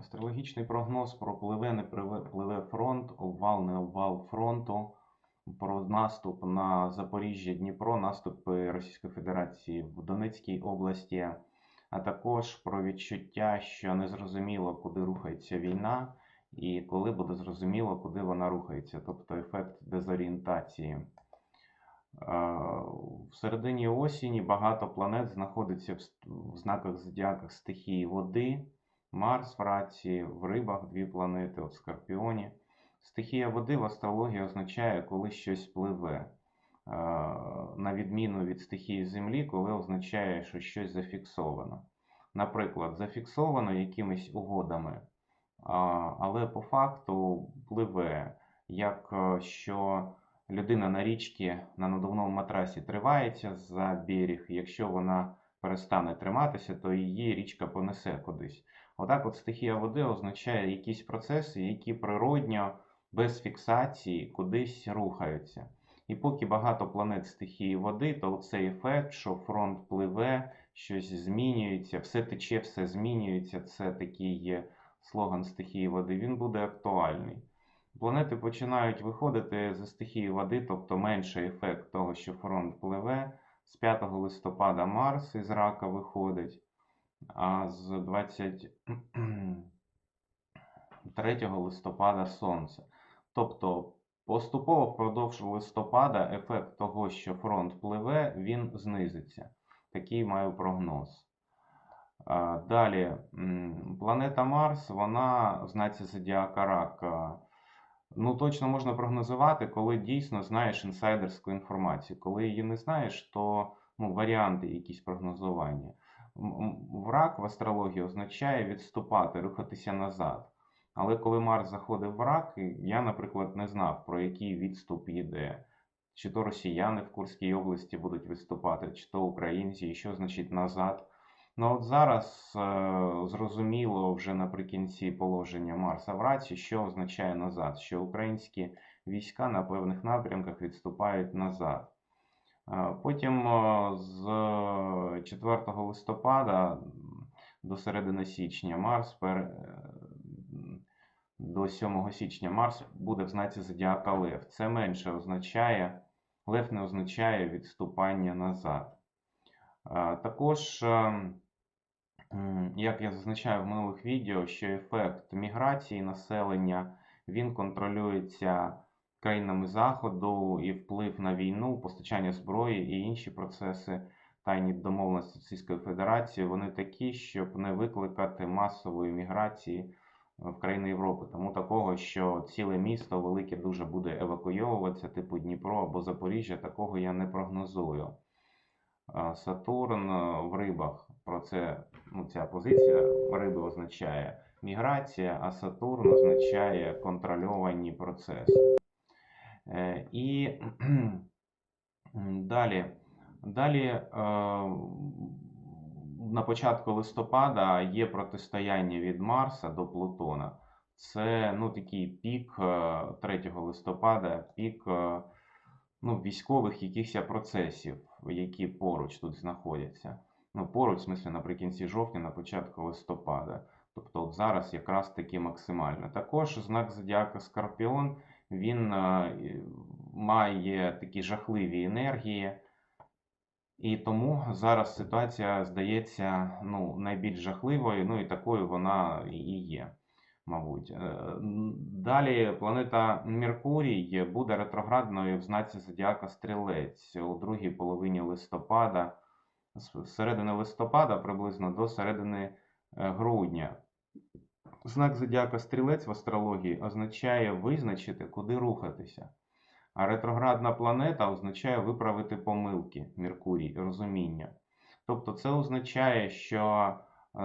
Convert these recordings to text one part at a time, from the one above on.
Астрологічний прогноз про пливе, не пливе, фронт, обвал, не обвал фронту, про наступ на Запоріжжя, Дніпро, наступи Російської Федерації в Донецькій області, а також про відчуття, що незрозуміло, куди рухається війна, і коли буде зрозуміло, куди вона рухається, тобто ефект дезорієнтації. Е, В середині осені багато планет знаходиться в в знаках зодіака стихії води. Марс в раці, в рибах дві планети, от в Скорпіоні. Стихія води в астрології означає, коли щось пливе. Е, На відміну від стихії землі, коли означає, що щось зафіксовано. Наприклад, зафіксовано якимись угодами, але по факту пливе, як е, що людина на річці на надувному матрасі тривається за берег. Якщо вона перестане триматися, то її річка понесе кудись. Отак, от стихія води означає якісь процеси, які природньо, без фіксації, кудись рухаються. І поки багато планет стихії води, то цей ефект, що фронт пливе, щось змінюється, все тече, все змінюється. Це такий є слоган стихії води, він буде актуальний. Планети починають виходити за стихії води, тобто менший ефект того, що фронт пливе. З 5 листопада Марс із рака виходить, а з 23 листопада Сонце. Тобто поступово впродовж листопада ефект того, що фронт пливе, він знизиться. Такий маю прогноз. Далі, планета Марс, вона в знаці зодіака Рака. Ну, точно можна прогнозувати, коли дійсно знаєш інсайдерську інформацію. Коли її не знаєш, то ну, варіанти якісь прогнозування. М, в астрології означає відступати, рухатися назад. Але коли Марс заходив в рак, я, наприклад, не знав, про який відступ йде. Чи то росіяни в Курській області будуть виступати, чи то українці, і що значить назад. Ну от зараз е, зрозуміло вже наприкінці положення Марса в раці, що означає назад, що українські війська на певних напрямках відступають назад. Е, Потім е, з 4 листопада до середини січня Марс пер... до 7 січня Марс буде в знаці зодіака Лев. Це менше означає, Лев не означає відступання назад. Також, е, м, як я зазначаю в минулих відео, що ефект міграції населення він контролюється країнами Заходу і вплив на війну, постачання зброї і інші процеси тайні домовленості Російської Федерації, вони такі, щоб не викликати масової міграції е, в країни Європи. Тому такого, що ціле місто велике дуже буде евакуйовуватися, типу Дніпро або Запоріжжя, такого я не прогнозую. Сатурн е, в рибах. Про це ну, ця позиція риби означає міграція, а Сатурн означає контрольовані процеси. Е, І далі, далі е, на початку листопада є протистояння від Марса до Плутона. Це ну, такий пік е, 3 листопада, пік ну, військових якихось процесів, які поруч тут знаходяться. Ну, поруч, в смислі, наприкінці жовтня, на початку листопада. Тобто от зараз якраз таки максимально. Також знак зодіака Скорпіон, він е, і має такі жахливі енергії. І тому зараз ситуація здається ну, найбільш жахливою, ну і такою вона і є, мабуть. Е, Далі планета Меркурій буде ретроградною в знаці зодіака Стрілець у другій половині листопада, з середини листопада приблизно до середини е, грудня. Знак зодіака Стрілець в астрології означає визначити, куди рухатися. А ретроградна планета означає виправити помилки Меркурій, розуміння. Тобто це означає, що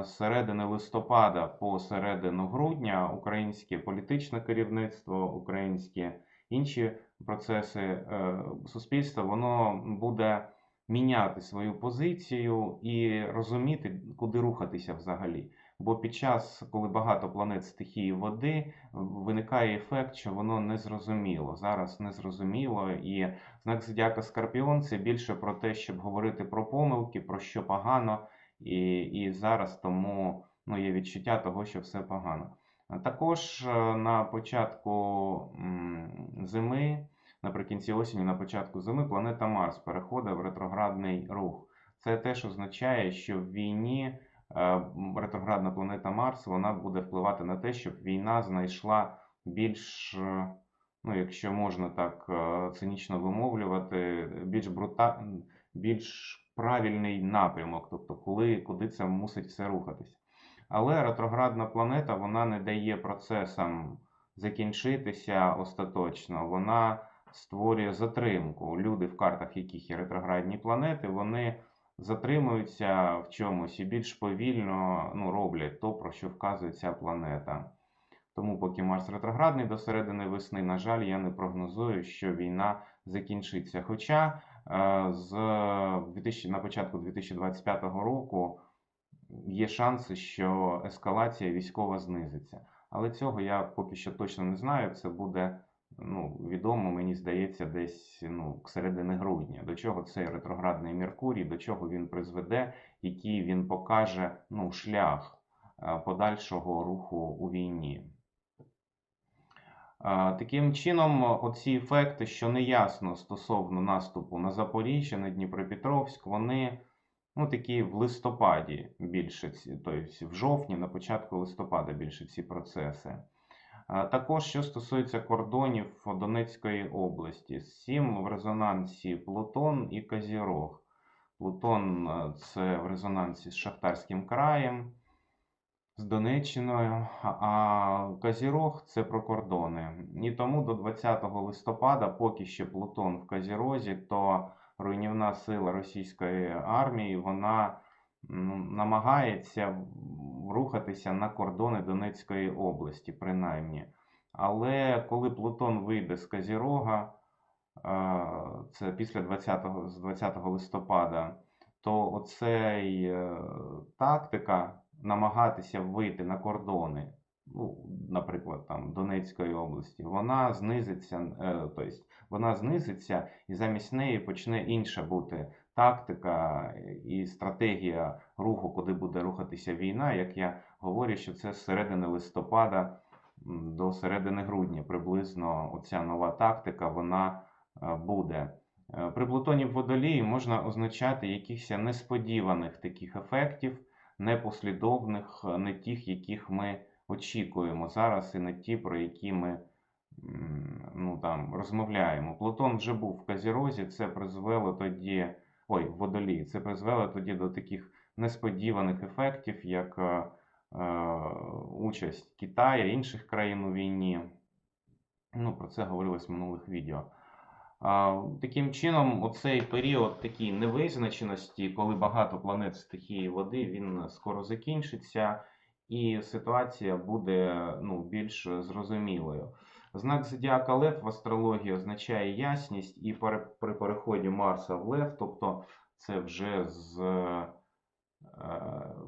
з середини листопада по середину грудня українське політичне керівництво, українські інші процеси е, суспільства, воно буде міняти свою позицію і розуміти, куди рухатися взагалі. Бо під час, коли багато планет стихії води, виникає ефект, що воно незрозуміло. Зараз незрозуміло, і знак зодіака Скорпіон це більше про те, щоб говорити про помилки, про що погано, і, і зараз тому ну, є відчуття того, що все погано. Також е, на початку зими, наприкінці осені, на початку зими, планета Марс переходить в ретроградний рух. Це теж означає, що в війні е, ретроградна планета Марс вона буде впливати на те, щоб війна знайшла більш, е, ну, якщо можна так цинічно вимовлювати, більш брута... більш правильний напрямок, тобто коли, куди це мусить все рухатись. Але ретроградна планета вона не дає процесам закінчитися остаточно. Вона створює затримку. Люди, в картах яких є ретроградні планети, вони затримуються в чомусь і більш повільно ну, роблять то, про що вказує ця планета. Тому, поки Марс ретроградний до середини весни, на жаль, я не прогнозую, що війна закінчиться. Хоча з 2000, на початку 2025 року є шанси, що ескалація військова знизиться. Але цього я поки що точно не знаю. Це буде ну, відомо, мені здається, десь ну, середини грудня. До чого цей ретроградний Меркурій, до чого він призведе, який він покаже ну, шлях е, подальшого руху у війні. Таким чином, оці ефекти, що неясно стосовно наступу на Запоріжжя, на Дніпропетровськ, вони ну, такі в листопаді більше, тобто в жовтні, на початку листопада більше ці процеси. Також, що стосується кордонів Донецької області, сім в резонансі Плутон і Казірог. Плутон е, це в резонансі з Шахтарським краєм, з Донеччиною, а Казірог це про кордони. І тому до 20 листопада, поки ще Плутон в Казірозі, то руйнівна сила російської армії вона намагається рухатися на кордони Донецької області, принаймні. Але коли Плутон вийде з Казірога, е, це після 20, з 20 листопада, то оцей е, тактика намагатися вийти на кордони, ну, наприклад, там Донецької області, вона знизиться, е, тобто вона знизиться, і замість неї почне інша бути тактика і стратегія руху, куди буде рухатися війна. Як я говорю, що це з середини листопада до середини грудня приблизно оця нова тактика вона е, буде. Е, При Плутоні в водолії можна означати якихось несподіваних таких ефектів, непослідовних, не тих, яких ми очікуємо зараз, і не ті, про які ми ну, там, розмовляємо. Плутон вже був в Казірозі, це призвело тоді, ой, в водолії, це призвело тоді до таких несподіваних ефектів, як е, е, участь Китаю, інших країн у війні. Ну, про це говорилось в минулих відео. Таким чином, оцей період такій невизначеності, коли багато планет стихії води, він скоро закінчиться, і ситуація буде ну, більш зрозумілою. Знак зодіака Лев в астрології означає ясність, і при переході Марса в Лев, тобто це вже з е,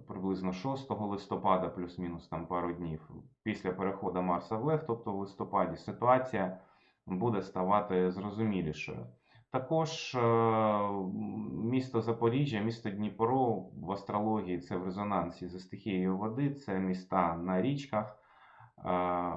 приблизно 6 листопада, плюс-мінус там пару днів, після переходу Марса в Лев, тобто в листопаді, ситуація буде ставати зрозумілішою. Також е, місто Запоріжжя, місто Дніпро в астрології це в резонансі зі стихією води, це міста на річках. Е,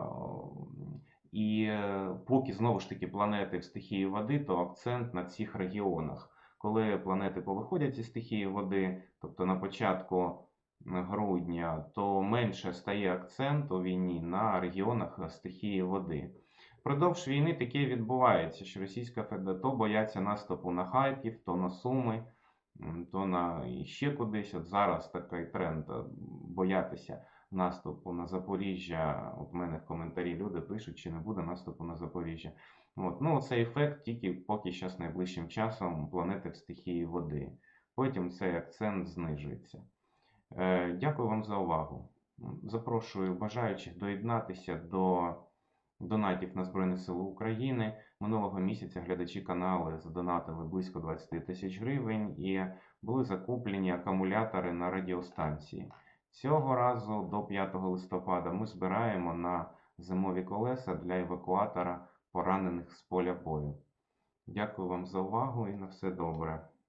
І е, поки знову ж таки планети в стихії води, то акцент на цих регіонах. Коли планети повиходять зі стихії води, тобто на початку грудня, то менше стає акцент у війні на регіонах стихії води. Впродовж війни таке відбувається, що Російська Федерація то бояться наступу на Харків, то на Суми, то на ще кудись. От зараз такий тренд е, боятися наступу на Запоріжжя. От в мене в коментарі люди пишуть, чи не буде наступу на Запоріжжя. От. Ну, цей ефект тільки поки з найближчим часом планети в стихії води. Потім цей акцент знижується. Е, Дякую вам за увагу. Запрошую бажаючих доєднатися до донатів на Збройні Сили України. Минулого місяця глядачі каналу задонатили близько 20 тисяч гривень і були закуплені акумулятори на радіостанції. Цього разу до 5 листопада ми збираємо на зимові колеса для евакуатора поранених з поля бою. Дякую вам за увагу і на все добре.